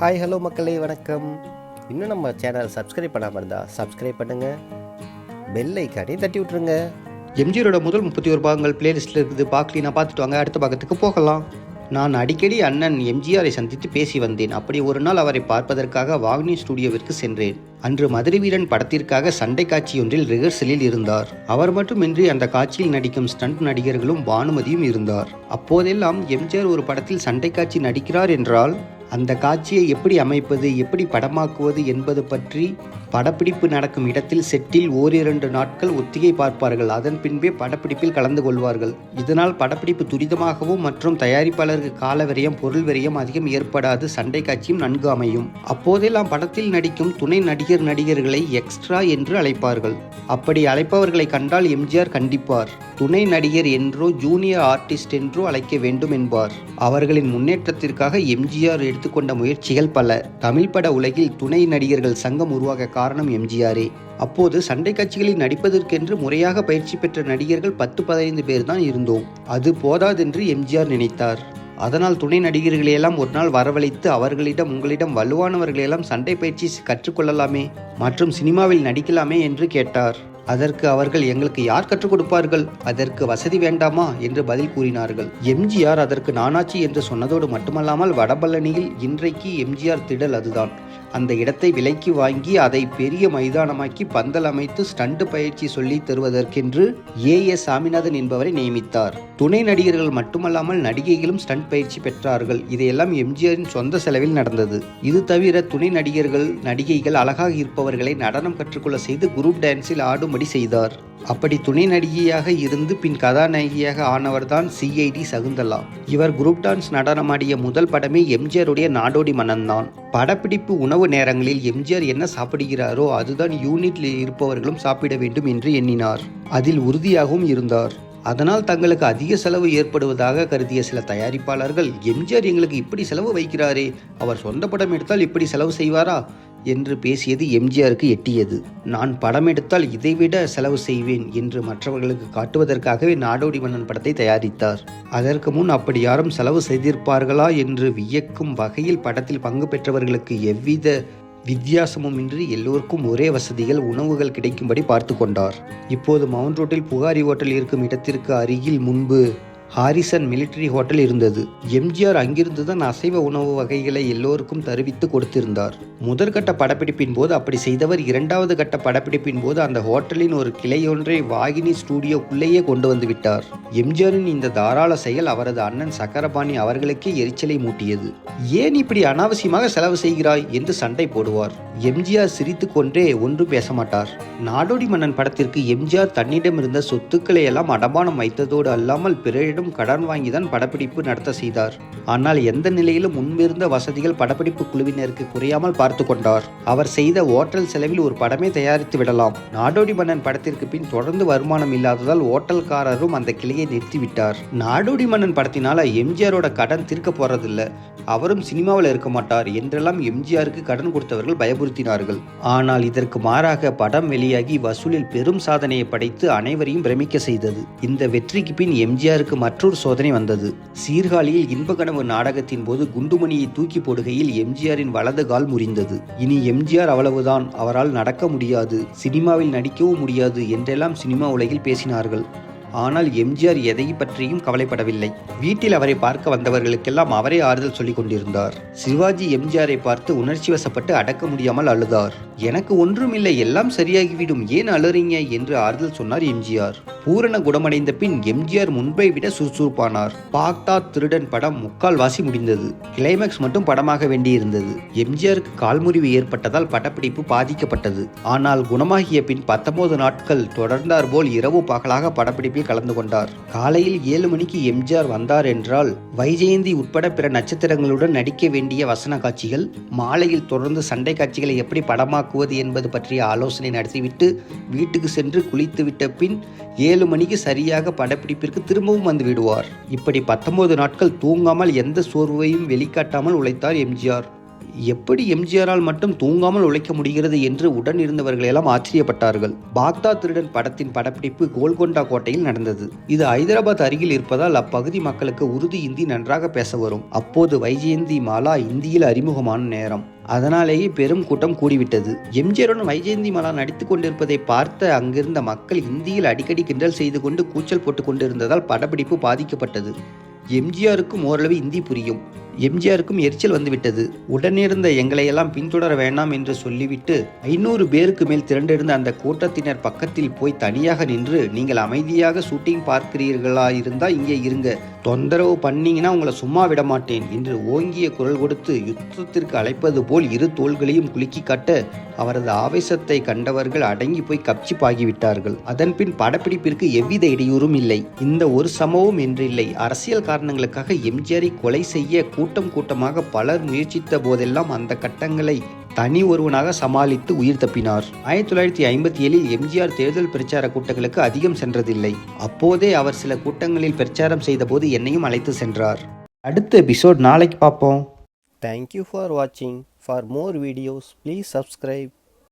Hi hello மக்களே வணக்கம். இன்னும் நம்ம சேனல் சப்ஸ்கிரைப் பண்ணாமல் இருந்தால் சப்ஸ்கிரைப் பண்ணுங்கள் பெல் ஐக்கானையும் தட்டி விட்ருங்க எம்ஜிஆரோட முதல் முப்பத்தி ஒரு பாகங்கள் பிளேலிஸ்ட்டில் இருக்குது. பார்க்கலி பார்த்துட்டு வாங்க. அடுத்த பாகத்துக்கு போகலாம். நான் அடிக்கடி அண்ணன் எம்ஜிஆரை சந்தித்து பேசி வந்தேன். அப்படி ஒரு நாள் அவரை பார்ப்பதற்காக வாக்னி ஸ்டுடியோவிற்கு சென்றேன். அன்று மதுரை வீரன் படத்திற்காக சண்டை காட்சியொன்றில் ரிஹர்சலில் இருந்தார். அவர் மட்டுமின்றி அந்த காட்சியில் நடிக்கும் ஸ்டண்ட் நடிகர்களும் பானுமதியும் இருந்தார். அப்போதெல்லாம் எம்ஜிஆர் ஒரு படத்தில் சண்டை காட்சி நடிக்கிறார் என்றால் அந்த காட்சியை எப்படி அமைப்பது எப்படி படமாக்குவது என்பது பற்றி படப்பிடிப்பு நடக்கும் இடத்தில் செட்டில் ஓரிரண்டு நாட்கள் ஒத்திகை பார்ப்பார்கள். அதன் பின்பே படப்பிடிப்பில் கலந்து கொள்வார்கள். இதனால் படப்பிடிப்பு துரிதமாகவும் மற்றும் தயாரிப்பாளருக்கு கால விரயம் பொருள் விரயம் அதிகம் ஏற்படாது. சண்டை காட்சியும் நன்கு அமையும். அப்போதெல்லாம் படத்தில் நடிக்கும் துணை நடிகர் நடிகர்களை எக்ஸ்ட்ரா என்று அழைப்பார்கள். அப்படி அழைப்பவர்களை கண்டால் எம்ஜிஆர் கண்டிப்பார். துணை நடிகர் என்றோ ஜூனியர் ஆர்டிஸ்ட் என்றோ அழைக்க வேண்டும் என்பார். அவர்களின் முன்னேற்றத்திற்காக எம்ஜிஆர் எடுத்துக்கொண்ட முயற்சிகள் பல. தமிழ் பட உலகில் துணை நடிகர்கள் சங்கம் உருவாக காரணம் எம்ஜிஆரே. அப்போது சண்டை காட்சிகளில் நடிப்பதற்கென்று முறையாக பயிற்சி பெற்ற நடிகர்கள் பத்து பதினைந்து பேர் தான் இருந்தோம். அது போதாதென்று எம்ஜிஆர் நினைத்தார். அதனால் துணை நடிகர்களையெல்லாம் ஒரு நாள் வரவழைத்து அவர்களிடம் உங்களிடம் வலுவானவர்களையெல்லாம் சண்டை பயிற்சி கற்றுக்கொள்ளலாமே மற்றும் சினிமாவில் நடிக்கலாமே என்று கேட்டார். அதற்கு அவர்கள் எங்களுக்கு யார் கற்றுக் கொடுப்பார்கள்? அதற்கு வசதி வேண்டாமா? என்று பதில் கூறினார்கள். எம்ஜிஆர் அதற்கு நானாச்சி என்று சொன்னதோடு மட்டுமல்லாமல் வடபழனியில் இன்றைக்கு எம்ஜிஆர் திடல் அதுதான். அந்த இடத்தை விலைக்கு வாங்கி அதை பெரிய மைதானமாக்கி பந்தல் அமைத்து ஸ்டண்ட் பயிற்சி சொல்லி தருவதற்கென்று ஏ ஏ சாமிநாதன் என்பவரை நியமித்தார். துணை நடிகர்கள் மட்டுமல்லாமல் நடிகைகளும் ஸ்டண்ட் பயிற்சி பெற்றார்கள். இதையெல்லாம் எம்ஜிஆரின் சொந்த செலவில் நடந்தது. இது தவிர துணை நடிகர்கள் நடிகைகள் அழகாக இருப்பவர்களை நடனம் கற்றுக்கொள்ள செய்து குரூப் டான்ஸில் ஆடும் ஆடும்படி செய்தார். அப்படி துணை நடிகையாக இருந்து பின் கதாநாயகியாக ஆனவர்தான் சிஐடி சகுந்தலா. இவர் குரூப் டான்ஸ் நடனமாடிய முதல் படமே எம்ஜிஆருடைய நாடோடி மன்னன்தான் படப்பிடிப்பு உணவு நேரங்களில் எம்ஜிஆர் என்ன சாப்பிடுகிறாரோ அதுதான் யூனிட்டில் இருப்பவர்களும் சாப்பிட வேண்டும் என்று எண்ணினார். அதில் உறுதியாகவும் இருந்தார். அதனால் தங்களுக்கு அதிக செலவு ஏற்படுவதாக கருதிய சில தயாரிப்பாளர்கள் எம்ஜிஆர் எங்களுக்கு இப்படி செலவு வைக்கிறாரே அவர் சொந்த படம் எடுத்தால் இப்படி செலவு செய்வாரா? என்று பேசியது எம்ஜிஆருக்கு எட்டியது. நான் படம் எடுத்தால் இதைவிட செலவு செய்வேன் என்று மற்றவர்களுக்கு காட்டுவதற்காகவே நாடோடி மன்னன் படத்தை தயாரித்தார். அதற்கு முன் அப்படி யாரும் செலவு செய்திருப்பார்களா என்று வியக்கும் வகையில் படத்தில் பங்கு பெற்றவர்களுக்கு எவ்வித வித்தியாசமுமின்றி எல்லோருக்கும் ஒரே வசதிகள் உணவுகள் கிடைக்கும்படி பார்த்து கொண்டார். இப்போது மவுண்ட் ரோட்டில் புகாரி ஹோட்டல் இருக்கும் இடத்திற்கு அருகில் முன்பு ஹாரிசன் மிலிட்டரி ஹோட்டல் இருந்தது. எம்ஜிஆர் அங்கிருந்து தான் அசைவ உணவு வகைகளை எல்லோருக்கும் தருவித்து கொடுத்திருந்தார். முதற்கட்ட படப்பிடிப்பின் போது அப்படி செய்தவர் இரண்டாவது கட்ட படப்பிடிப்பின் போது அந்த ஹோட்டலின் ஒரு கிளையொன்றை வாகினி ஸ்டூடியோக்குள்ளேயே கொண்டு வந்து விட்டார். எம்ஜிஆரின் இந்த தாராள செயல் அவரது அண்ணன் சக்கரபாணி அவர்களுக்கே எரிச்சலை மூட்டியது. ஏன் இப்படி அனாவசியமாக செலவு செய்கிறாய்? என்று சண்டை போடுவார். எம்ஜிஆர் சிரித்து கொண்டே ஒன்றும் பேச மாட்டார். நாடோடி மன்னன் படத்திற்கு எம்ஜிஆர் தன்னிடம் இருந்த சொத்துக்களை எல்லாம் அடமானம் வைத்ததோடு அல்லாமல் பிறரிடம் கடன் வாங்கி தான் படப்பிடிப்பு நடத்த செய்தார். ஆனால் எந்த நிலையிலும் முன்பிருந்த வசதிகள் படப்பிடிப்பு குழுவினருக்கு குறையாமல் பார்த்து கொண்டார். அவர் செய்த ஓட்டல் செலவில் ஒரு படமே தயாரித்து விடலாம். நாடோடி மன்னன் படத்திற்கு பின் தொடர்ந்து வருமானம் இல்லாததால் ஓட்டல்காரரும் அந்த கிளையை நிறுத்திவிட்டார். நாடோடி மன்னன் படத்தினால எம்ஜிஆரோட கடன் தீர்க்க போறதில்ல. அவரும் சினிமாவில் இருக்க மாட்டார் என்றெல்லாம் எம்ஜிஆருக்கு கடன் கொடுத்தவர்கள் பயமுறுத்தினார்கள். ஆனால் இதற்கு மாறாக படம் வெளியாகி வசூலில் பெரும் சாதனையை படைத்து அனைவரையும் பிரமிக்க செய்தது. இந்த வெற்றிக்கு பின் எம்ஜிஆருக்கு மற்றொரு சோதனை வந்தது. சீர்காழியில் இன்பகனவு நாடகத்தின் போது குண்டுமணியை தூக்கி போடுகையில் எம்ஜிஆரின் வலது கால் முறிந்தது. இனி எம்ஜிஆர் அவ்வளவுதான். அவரால் நடக்க முடியாது. சினிமாவில் நடிக்கவும் முடியாது என்றெல்லாம் சினிமா உலகில் பேசினார்கள். ஆனால் எம்ஜிஆர் எதை பற்றியும் கவலைப்படவில்லை. வீட்டில் அவரை பார்க்க வந்தவர்களுக்கெல்லாம் அவரே ஆறுதல் சொல்லிக் கொண்டிருந்தார். சிவாஜி எம்ஜிஆரை பார்த்து உணர்ச்சி வசப்பட்டு அடக்க முடியாமல் அழுதார். எனக்கு ஒன்றுமில்லை எல்லாம் சரியாகிவிடும். ஏன் அழுறீங்க? என்று ஆறுதல் சொன்னார் எம்ஜிஆர். பூரண குணமடைந்த பின் எம்ஜிஆர் முன்பை விட சுறுசுறுப்பானார். பாக்தா திருடன் படம் முக்கால் வாசி முடிந்தது. கிளைமேக்ஸ் மட்டும் படமாக வேண்டியிருந்தது. எம்ஜிஆருக்கு கால்முறிவு ஏற்பட்டதால் படப்பிடிப்பு பாதிக்கப்பட்டது. ஆனால் குணமாகிய பின் பத்தொன்பது நாட்கள் தொடர்ந்தார் போல் இரவு பகலாக படப்பிடிப்பில் கலந்து கொண்டார். காலையில் ஏழு மணிக்கு எம்ஜிஆர் வந்தார் என்றால் வைஜெயந்தி உட்பட பிற நட்சத்திரங்களுடன் நடிக்க வேண்டிய வசன காட்சிகள் மாலையில் தொடர்ந்து சண்டை காட்சிகளை எப்படி படமாக்குவது என்பது பற்றிய ஆலோசனை நடத்திவிட்டு வீட்டுக்கு சென்று குளித்துவிட்ட பின் ஏழு மணிக்கு சரியாக படப்பிடிப்பிற்கு திரும்பவும் வந்து விடுவார். இப்படி பத்தொன்பது நாட்கள் தூங்காமல் எந்த சோர்வையும் வெளிக்காட்டாமல் உழைத்தார் எம்ஜிஆர். எப்படி எம்ஜிஆரால் மட்டும் தூங்காமல் உழைக்க முடிகிறது என்று உடன் இருந்தவர்கள் எல்லாம் ஆச்சரியப்பட்டார்கள். பாக்தா திருடன் படத்தின் படப்பிடிப்பு கோல்கொண்டா கோட்டையில் நடந்தது. இது ஹைதராபாத் அருகில் இருப்பதால் அப்பகுதி மக்களுக்கு உருது இந்தி நன்றாக பேச வரும். அப்போது வைஜெயந்தி மாலா இந்தியில் அறிமுகமான நேரம். அதனாலேயே பெரும் கூட்டம் கூடிவிட்டது. எம்ஜிஆருடன் வைஜெயந்தி மாலா நடித்துக் கொண்டிருப்பதை பார்த்த அங்கிருந்த மக்கள் இந்தியில் அடிக்கடி கிண்டல் செய்து கொண்டு கூச்சல் போட்டுக் கொண்டிருந்ததால் படப்பிடிப்பு பாதிக்கப்பட்டது. எம்ஜிஆருக்கும் ஓரளவு இந்தி புரியும். எம்ஜிஆருக்கும் எரிச்சல் வந்துவிட்டது. உடனிருந்த எங்களையெல்லாம் பின்தொடர வேண்டாம் என்று சொல்லிவிட்டு ஐநூறு பேருக்கு மேல் திரண்டிருந்த அந்த கூட்டத்தினர் பக்கத்தில் போய் தனியாக நின்று நீங்கள் அமைதியாக ஷூட்டிங் பார்க்கிறீர்களா? இருந்தா இங்கே இருங்க. தொந்தரவு பண்ணீங்கன்னா உங்களை சும்மா விட மாட்டேன் என்று ஓங்கிய குரல் கொடுத்து யுத்தத்திற்கு அழைப்பது போல் இரு தோள்களையும் குலுக்கி காட்ட அவரது ஆவேசத்தை கண்டவர்கள் அடங்கி போய் கப்சி பாகிவிட்டார்கள் அதன்பின் படப்பிடிப்பிற்கு எவ்வித இடையூறும் இல்லை. இந்த ஒரு சம்பவம் என்றில்லை. அரசியல் காரணங்களுக்காக எம்ஜிஆரை கொலை செய்ய கூட்டம் கூட்டமாக பலர் முயற்சித்த போதெல்லாம் அந்த கட்டங்களை தனி ஒருவனாக சமாளித்து உயிர் தப்பினார். ஆயிரத்தி தொள்ளாயிரத்தி ஐம்பத்தி ஏழில் எம்ஜிஆர் தேர்தல் பிரச்சார கூட்டங்களுக்கு அதிகம் சென்றதில்லை. அப்போதே அவர் சில கூட்டங்களில் பிரச்சாரம் செய்தபோது என்னையும் அழைத்து சென்றார். அடுத்த எபிசோட் நாளைக்கு பார்ப்போம். தேங்க்யூ ஃபார் வாட்சிங் for more videos please subscribe